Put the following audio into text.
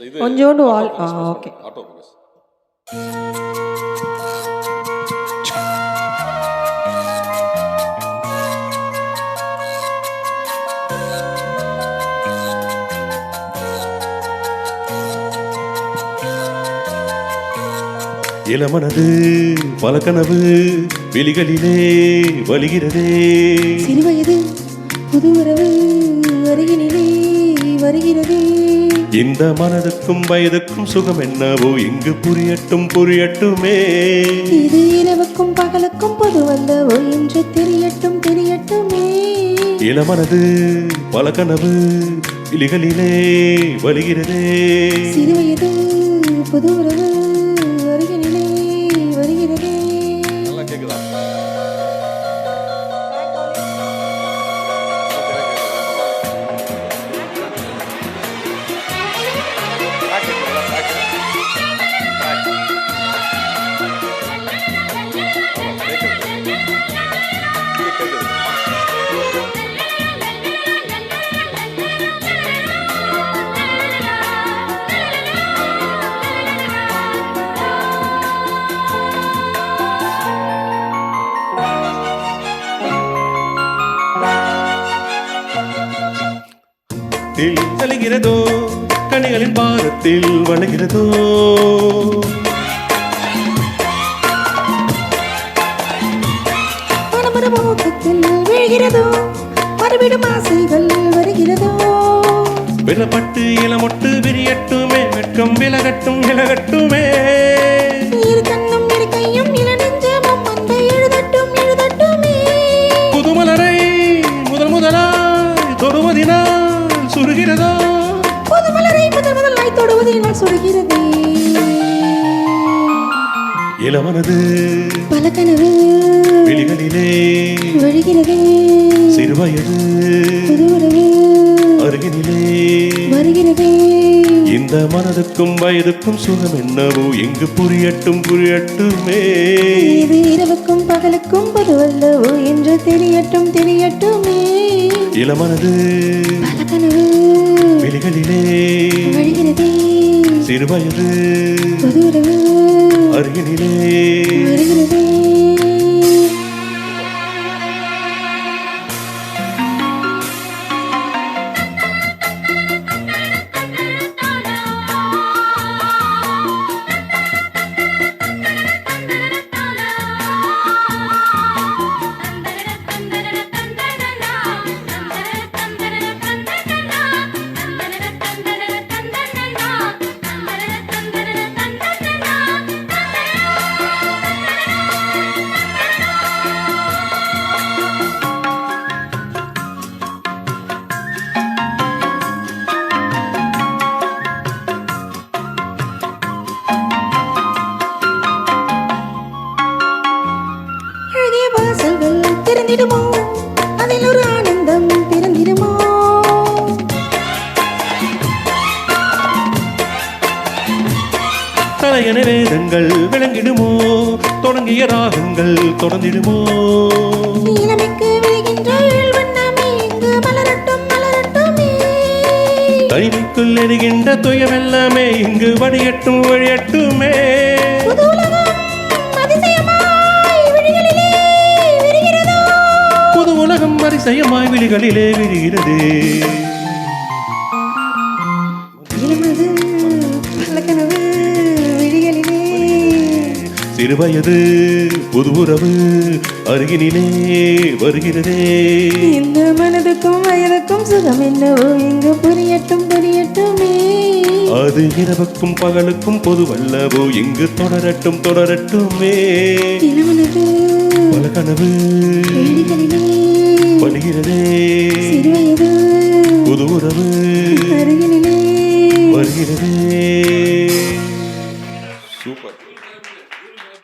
அந்த இது கொஞ்சோண்டு வால் ஆ ஓகே ஆட்டோ ஃபோக்கஸ் இளமனது பல கனவு விழிகளிலே வலிகிறதே சிறுவயது புது உறவு அருகினிலே. வருகிறது. இந்த மனதுக்கும் வயதுக்கும் சுகம் என்னவோ இங்கு புரியட்டும் புரியட்டுமே. இது இரவுக்கும் பகலுக்கும் பொதுவல்லவோ என்று தெரியட்டும் தெரியட்டுமே. இளமனது பல கனவு விழிகளிலே வலிகிறதே சிறுவயது புது உறவு தில் தழுகிறதோ கனிகளின் பாரத்தில் மோகத்தில் விழுகிறதோ? மறுபடியும் ஆசைகள் வருகிறதோ? விலப்பட்டு இளமொட்டு விரியட்டுமே வெட்கம் விலகட்டும் விலகட்டுமே. முதலாய் தொடுவதினால் சொல்கிறதே. இளமனது பல கனவு விழிகளிலே விழுகிறதே. சிறுவயது புது உறவு அருகினிலே வருகிறதே. இந்த மனதுக்கும் வயதுக்கும் சுகம் என்னவோ எங்கு புரியட்டும் புரியட்டுமே. இது இரவுக்கும் பகலுக்கும் பொதுவல்லவோ என்று தெரியட்டும் தெரியட்டுமே. இளமனது விழுகிறதே சிறுவயது அருகினிலே திறந்திடுமோ அதில் ஒரு ஆனந்தம் பிறந்திடுமோ? தலையண வேதங்கள் விளங்கிடுமோ? தொடங்கிய ராகங்கள் தொடர்ந்திடுமோ? தனிமைக்குள் எரிகின்ற துயமெல்லாமே இங்கு வழியட்டும். வழியட்டுமே அதிசயமாய் விழிகளிலே விழிகளிலே. சிறுவயது புது உறவு அருகினிலே வருகிறதே. இந்த மனதுக்கும் வயதுக்கும் சுகம் என்னவோ? இங்கு புரியட்டும் புரியட்டுமே. அது இரவுக்கும் பகலுக்கும் பொதுவல்லவோ? இங்கு தொடரட்டும் தொடரட்டுமே. பல கனவு வருகிறதே புது உறவு. வருகிறதே.